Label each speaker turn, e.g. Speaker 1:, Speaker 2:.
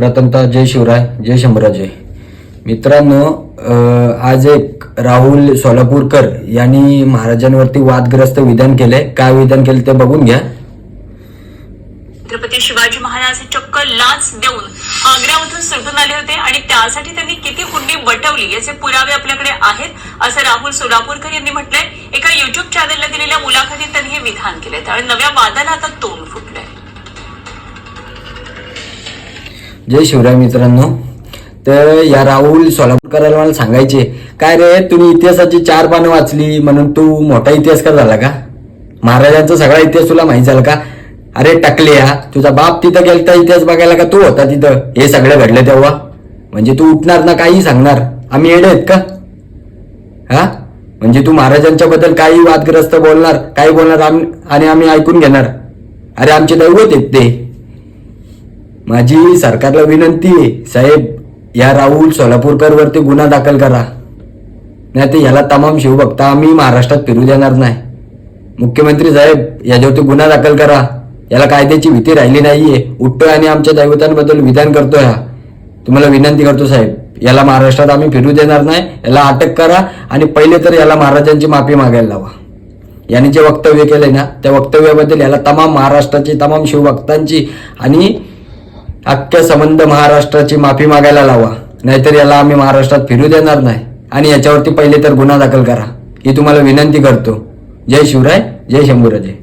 Speaker 1: प्रथमतः जय शिवराय जय शंभराजय मित्रांनो आज एक राहुल सोलापूरकर यांनी महाराजांवरती वादग्रस्त विधान केले. काय विधान केले ते बघून घ्या.
Speaker 2: छत्रपती शिवाजी महाराज चक्क लाच देऊन आग्र्यामधून सुटून आले होते आणि त्यासाठी त्यांनी किती कुंडी बटवली याचे पुरावे आपल्याकडे आहेत असं राहुल सोलापूरकर यांनी म्हटलंय. एका युट्यूब चॅनलला दिलेल्या मुलाखतीत त्यांनी हे विधान केले त्यामुळे नव्या वादाला आता
Speaker 1: जय शिवराय मित्रांनो. तर या राहुल सोलापूरकराला मला सांगायचे काय रे तुम्ही इतिहासाची चार पानं वाचली म्हणून तू मोठा इतिहासकार झाला का? महाराजांचा सगळा इतिहास तुला माहीत झाला का? अरे टाकले हा तुझा बाप तिथं गेलता इतिहास बघायला का? तू होता तिथं. हे सगळं घडलं तेव्हा. म्हणजे तू उठणार ना काही सांगणार. आम्ही येडे आहेत का? हा? म्हणजे तू महाराजांच्या बद्दल काही वादग्रस्त बोलणार काही बोलणार आम्ही आणि आम्ही ऐकून घेणार. अरे आमचे दैवत आहेत ते. माझी सरकारला विनंती आहे साहेब या राहुल सोलापूरकरवरती गुन्हा दाखल करा. नाही तर याला तमाम शिवभक्त आम्ही महाराष्ट्रात फिरू देणार नाही. मुख्यमंत्री साहेब याच्यावरती गुन्हा दाखल करा. याला कायद्याची भीती राहिली नाहीये. उठतोय आणि आमच्या दैवतांबद्दल विधान करतोय हा. तुम्हाला विनंती करतो साहेब याला महाराष्ट्रात आम्ही फिरू देणार नाही. याला अटक करा आणि पहिले तर याला महाराजांची माफी मागायला लावा. याने जे वक्तव्य केलंय ना त्या वक्तव्याबद्दल याला तमाम महाराष्ट्राची तमाम शिवभक्तांची आणि अख्ख्या संबंध महाराष्ट्राची माफी मागायला लावा. नाहीतर याला आम्ही महाराष्ट्रात फिरू देणार नाही. आणि याच्यावरती पहिले तर गुन्हा दाखल करा. ही तुम्हाला विनंती करतो. जय शिवराय जय शंभूराजे.